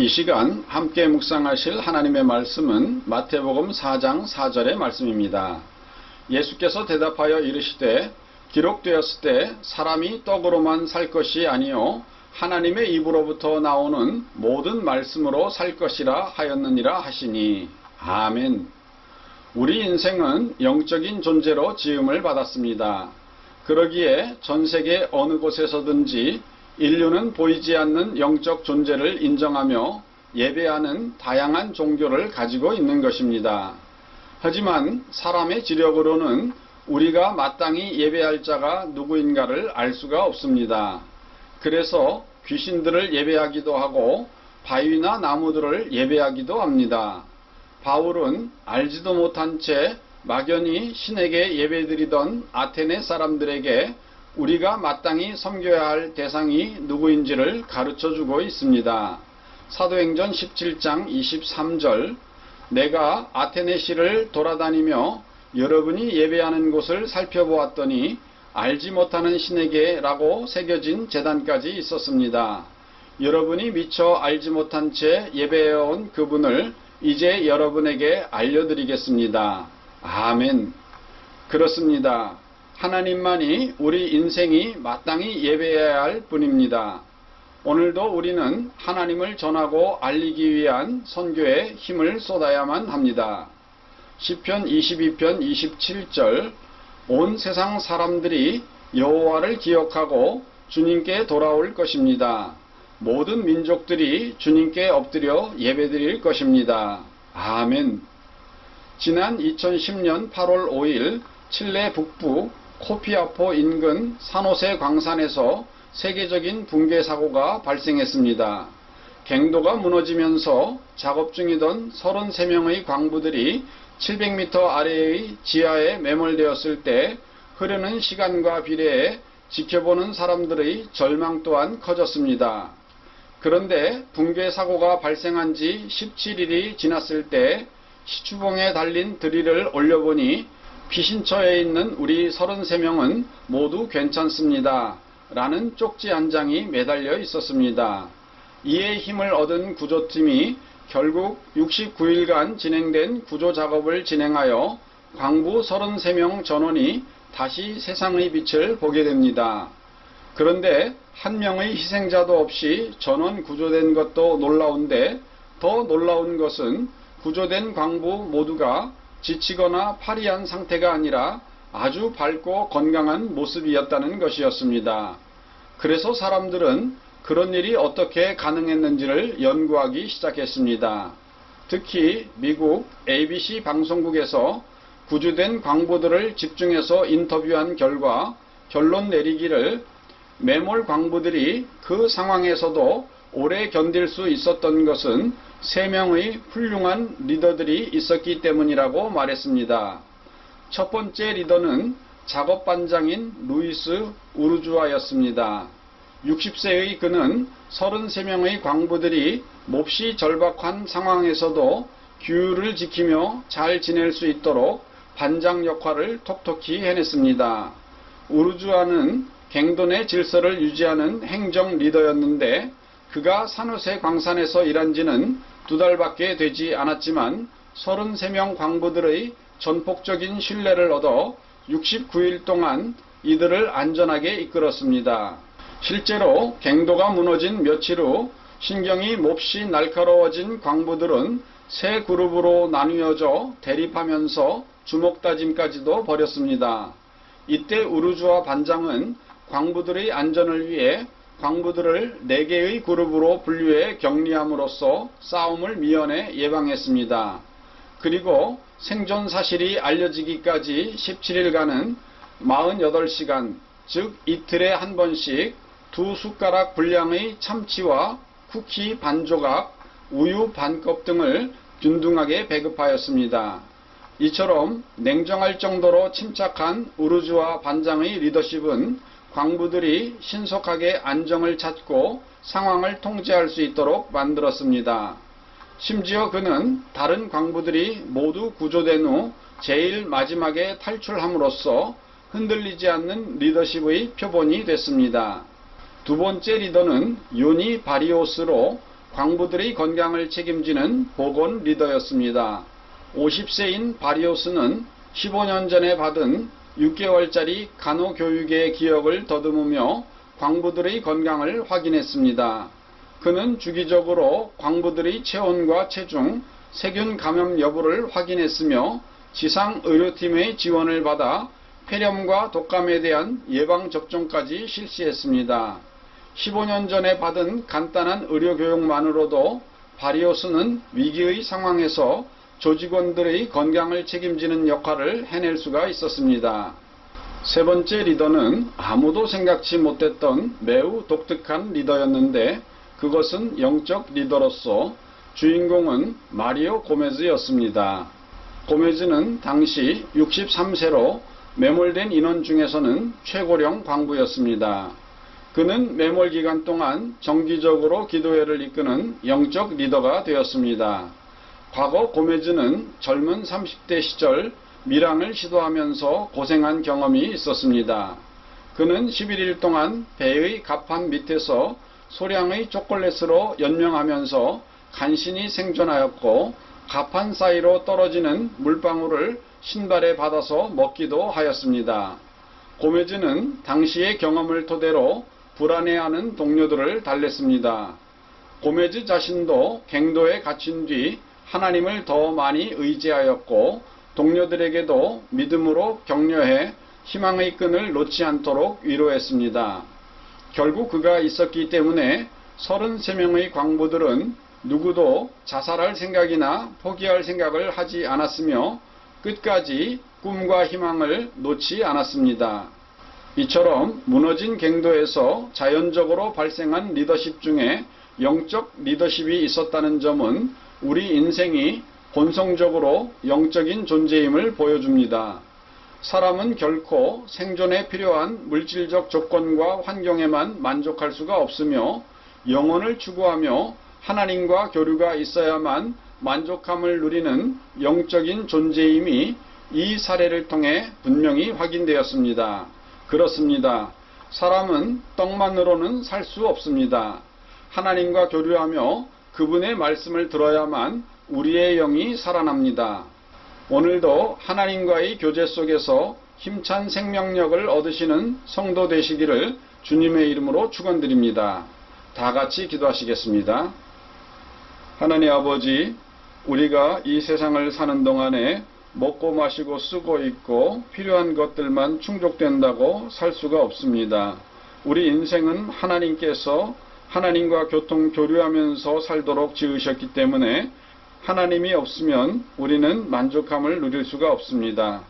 이 시간 함께 묵상하실 하나님의 말씀은 마태복음 4장 4절의 말씀입니다. 예수께서 대답하여 이르시되 기록되었을 때 사람이 떡으로만 살 것이 아니요 하나님의 입으로부터 나오는 모든 말씀으로 살 것이라 하였느니라 하시니 아멘. 우리 인생은 영적인 존재로 지음을 받았습니다. 그러기에 전 세계 어느 곳에서든지 인류는 보이지 않는 영적 존재를 인정하며 예배하는 다양한 종교를 가지고 있는 것입니다. 하지만 사람의 지력으로는 우리가 마땅히 예배할 자가 누구인가를 알 수가 없습니다. 그래서 귀신들을 예배하기도 하고 바위나 나무들을 예배하기도 합니다. 바울은 알지도 못한 채 막연히 신에게 예배드리던 아테네 사람들에게 우리가 마땅히 섬겨야 할 대상이 누구인지를 가르쳐 주고 있습니다. 사도행전 17장 23절 내가 아테네시를 돌아다니며 여러분이 예배하는 곳을 살펴보았더니 알지 못하는 신에게 라고 새겨진 재단까지 있었습니다. 여러분이 미처 알지 못한 채 예배해온 그분을 이제 여러분에게 알려드리겠습니다. 아멘. 그렇습니다. 하나님만이 우리 인생이 마땅히 예배해야 할 뿐입니다. 오늘도 우리는 하나님을 전하고 알리기 위한 선교에 힘을 쏟아야만 합니다. 시편 22편 27절 온 세상 사람들이 여호와를 기억하고 주님께 돌아올 것입니다. 모든 민족들이 주님께 엎드려 예배드릴 것입니다. 아멘. 지난 2010년 8월 5일 칠레 북부 코피아포 인근 산호세 광산에서 세계적인 붕괴 사고가 발생했습니다. 갱도가 무너지면서 작업 중이던 33명의 광부들이 700m 아래의 지하에 매몰되었을 때 흐르는 시간과 비례해 지켜보는 사람들의 절망 또한 커졌습니다. 그런데 붕괴 사고가 발생한 지 17일이 지났을 때 시추봉에 달린 드릴을 올려보니 피신처에 있는 우리 33명은 모두 괜찮습니다. 라는 쪽지 한 장이 매달려 있었습니다. 이에 힘을 얻은 구조팀이 결국 69일간 진행된 구조 작업을 진행하여 광부 33명 전원이 다시 세상의 빛을 보게 됩니다. 그런데 한 명의 희생자도 없이 전원 구조된 것도 놀라운데 더 놀라운 것은 구조된 광부 모두가 지치거나 파리한 상태가 아니라 아주 밝고 건강한 모습이었다는 것이었습니다. 그래서 사람들은 그런 일이 어떻게 가능했는지를 연구하기 시작했습니다. 특히 미국 ABC 방송국에서 구조된 광부들을 집중해서 인터뷰한 결과 결론 내리기를 매몰 광부들이 그 상황에서도 오래 견딜 수 있었던 것은 세 명의 훌륭한 리더들이 있었기 때문이라고 말했습니다. 첫 번째 리더는 작업 반장인 루이스 우르주아였습니다. 60세의 그는 33명의 광부들이 몹시 절박한 상황에서도 규율을 지키며 잘 지낼 수 있도록 반장 역할을 톡톡히 해냈습니다. 우르주아는 갱돈의 질서를 유지하는 행정 리더였는데 그가 산호세 광산에서 일한 지는 두 달밖에 되지 않았지만 33명 광부들의 전폭적인 신뢰를 얻어 69일 동안 이들을 안전하게 이끌었습니다. 실제로 갱도가 무너진 며칠 후 신경이 몹시 날카로워진 광부들은 세 그룹으로 나뉘어져 대립하면서 주먹다짐까지도 벌였습니다. 이때 우르주아 반장은 광부들의 안전을 위해 광부들을 4개의 그룹으로 분류해 격리함으로써 싸움을 미연에 예방했습니다. 그리고 생존 사실이 알려지기까지 17일간은 48시간, 즉 이틀에 한 번씩 두 숟가락 분량의 참치와 쿠키 반 조각, 우유 반 컵 등을 균등하게 배급하였습니다. 이처럼 냉정할 정도로 침착한 우르주아 반장의 리더십은 광부들이 신속하게 안정을 찾고 상황을 통제할 수 있도록 만들었습니다. 심지어 그는 다른 광부들이 모두 구조된 후 제일 마지막에 탈출함으로써 흔들리지 않는 리더십의 표본이 됐습니다. 두 번째 리더는 요니 바리오스로 광부들의 건강을 책임지는 보건 리더였습니다. 50세인 바리오스는 15년 전에 받은 6개월짜리 간호교육의 기억을 더듬으며 광부들의 건강을 확인했습니다. 그는 주기적으로 광부들의 체온과 체중, 세균 감염 여부를 확인했으며 지상 의료팀의 지원을 받아 폐렴과 독감에 대한 예방 접종까지 실시했습니다. 15년 전에 받은 간단한 의료 교육만으로도 바리오스는 위기의 상황에서 조직원들의 건강을 책임지는 역할을 해낼 수가 있었습니다. 세 번째 리더는 아무도 생각지 못했던 매우 독특한 리더였는데 그것은 영적 리더로서 주인공은 마리오 고메즈였습니다. 고메즈는 당시 63세로 매몰된 인원 중에서는 최고령 광부였습니다. 그는 매몰 기간 동안 정기적으로 기도회를 이끄는 영적 리더가 되었습니다. 과거 고메즈는 젊은 30대 시절 밀항을 시도하면서 고생한 경험이 있었습니다. 그는 11일 동안 배의 갑판 밑에서 소량의 초콜릿으로 연명하면서 간신히 생존하였고 갑판 사이로 떨어지는 물방울을 신발에 받아서 먹기도 하였습니다. 고메즈는 당시의 경험을 토대로 불안해하는 동료들을 달랬습니다. 고메즈 자신도 갱도에 갇힌 뒤 하나님을 더 많이 의지하였고 동료들에게도 믿음으로 격려해 희망의 끈을 놓지 않도록 위로했습니다. 결국 그가 있었기 때문에 33명의 광부들은 누구도 자살할 생각이나 포기할 생각을 하지 않았으며 끝까지 꿈과 희망을 놓지 않았습니다. 이처럼 무너진 갱도에서 자연적으로 발생한 리더십 중에 영적 리더십이 있었다는 점은 우리 인생이 본성적으로 영적인 존재임을 보여줍니다. 사람은 결코 생존에 필요한 물질적 조건과 환경에만 만족할 수가 없으며 영혼을 추구하며 하나님과 교류가 있어야만 만족함을 누리는 영적인 존재임이 이 사례를 통해 분명히 확인되었습니다. 그렇습니다. 사람은 떡만으로는 살 수 없습니다. 하나님과 교류하며 그분의 말씀을 들어야만 우리의 영이 살아납니다. 오늘도 하나님과의 교제 속에서 힘찬 생명력을 얻으시는 성도 되시기를 주님의 이름으로 축원드립니다. 다 같이 기도하시겠습니다. 하나님 아버지, 우리가 이 세상을 사는 동안에 먹고 마시고 쓰고 있고 필요한 것들만 충족된다고 살 수가 없습니다. 우리 인생은 하나님께서 하나님과 교통 교류하면서 살도록 지으셨기 때문에 하나님이 없으면 우리는 만족함을 누릴 수가 없습니다.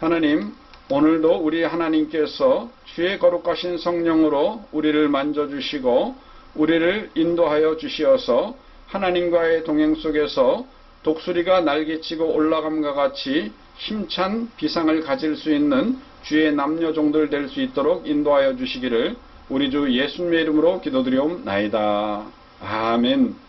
하나님, 오늘도 우리 하나님께서 주의 거룩하신 성령으로 우리를 만져주시고 우리를 인도하여 주시어서 하나님과의 동행 속에서 독수리가 날개치고 올라감과 같이 힘찬 비상을 가질 수 있는 주의 남녀 종들 될 수 있도록 인도하여 주시기를 우리 주 예수님의 이름으로 기도드리옵나이다. 아멘.